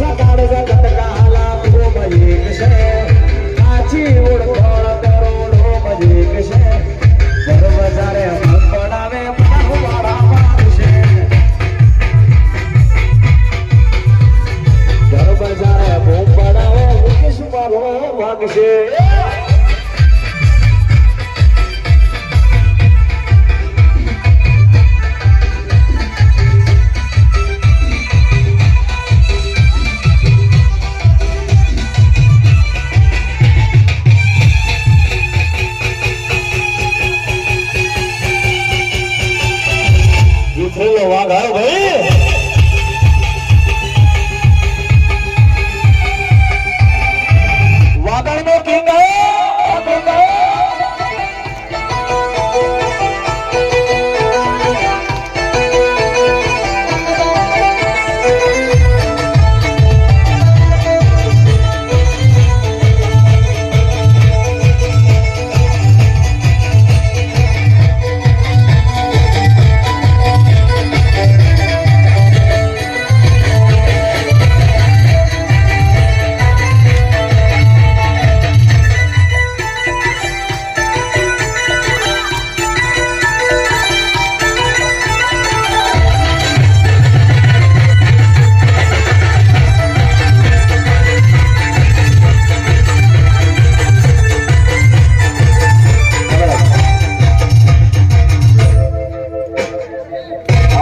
Saca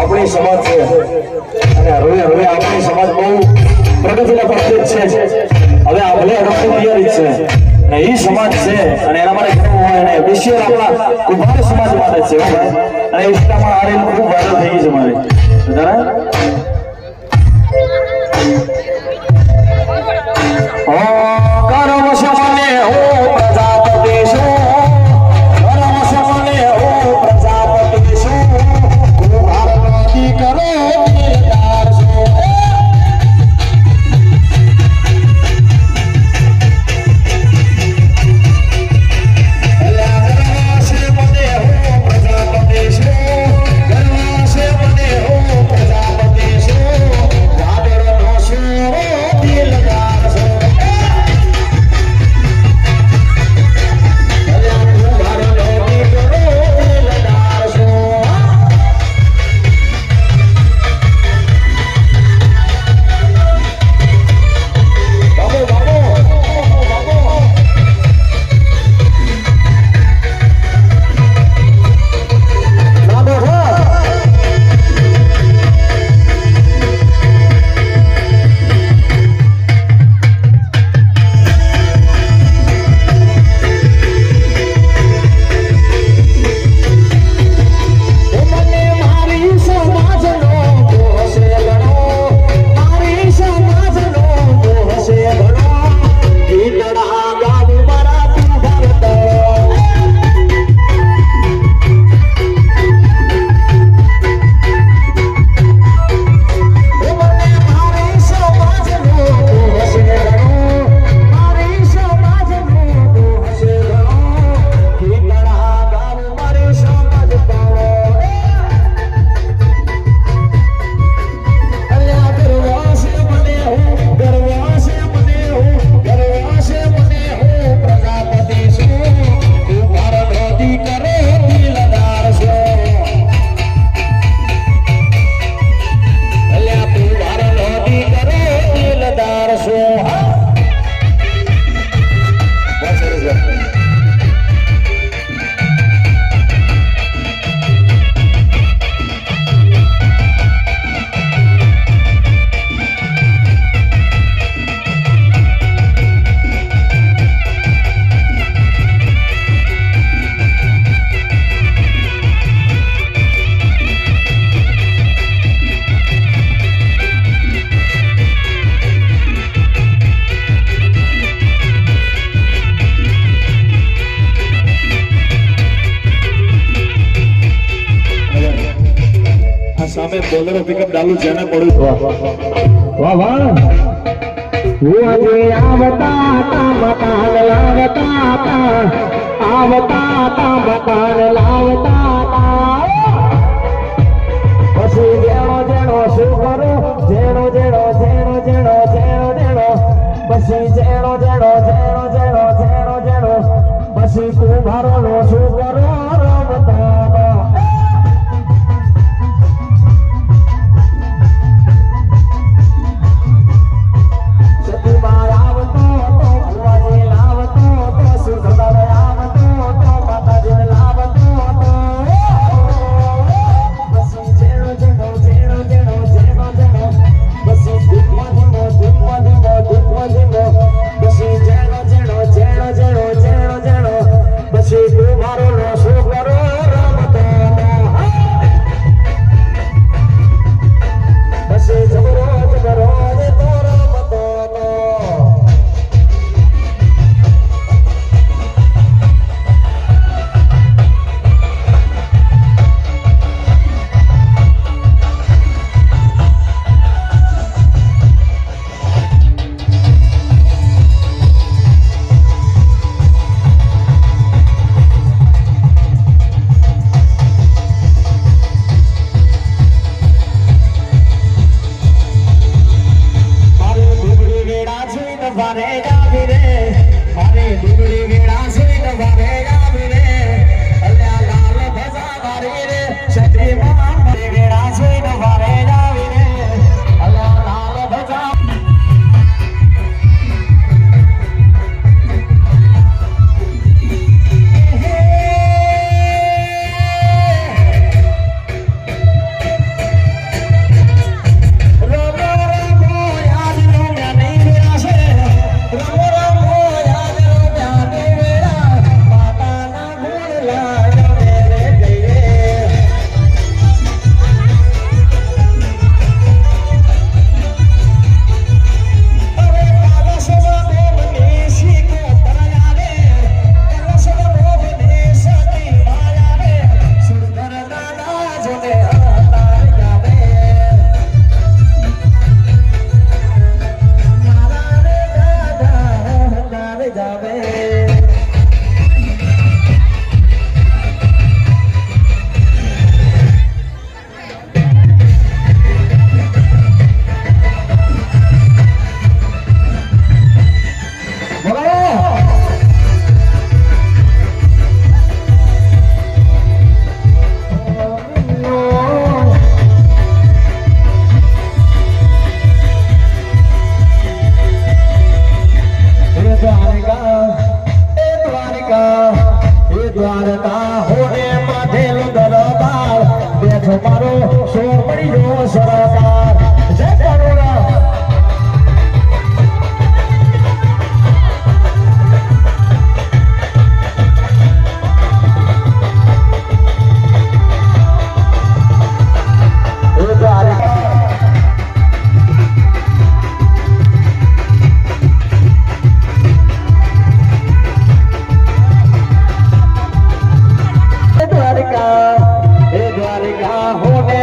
આપણી સમાજ છે. અને હવે હવે આપણી સમાજ બહુ પ્રગતિના પક્ષે છે. હવે આ ભલે અડકતી તૈયારી છે. અને એ સમાજ છે અને એના માટે કેવું હોય. અને વિશેષ આપણા કુંભાર સમાજ માટે છે. અને ઇન્સ્ટામાં આ રીલ ખૂબ વાયરલ થઈ ગઈ છે મારી. બરાબર ઓ બોલેરો પિકઅપ ડાલુ છે ને પડું વાહ વાહ હું આવતા તા મકાન લાવતા શું કરો? ভোটে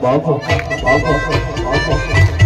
毛裤，毛裤，毛裤，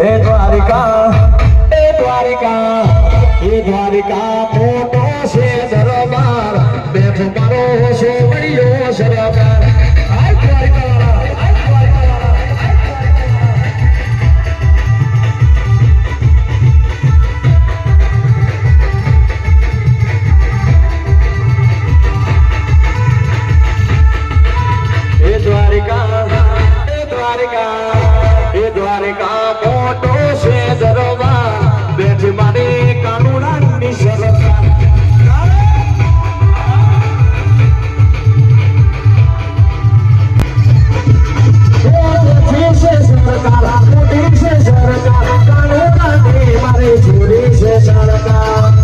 હે દ્વારિકા હે દ્વારિકા હે દ્વારિકા મોટો છે દરબાર. બેઠો મારો સોમડિયો સરકાર હાય દ્વારિકા મોટો છે દરબાર બેઠ મારી કાનુડાની સરકાર. સરકાર મોટી છે સરકાર કાનુડાની મારી જોડી છે સરકાર.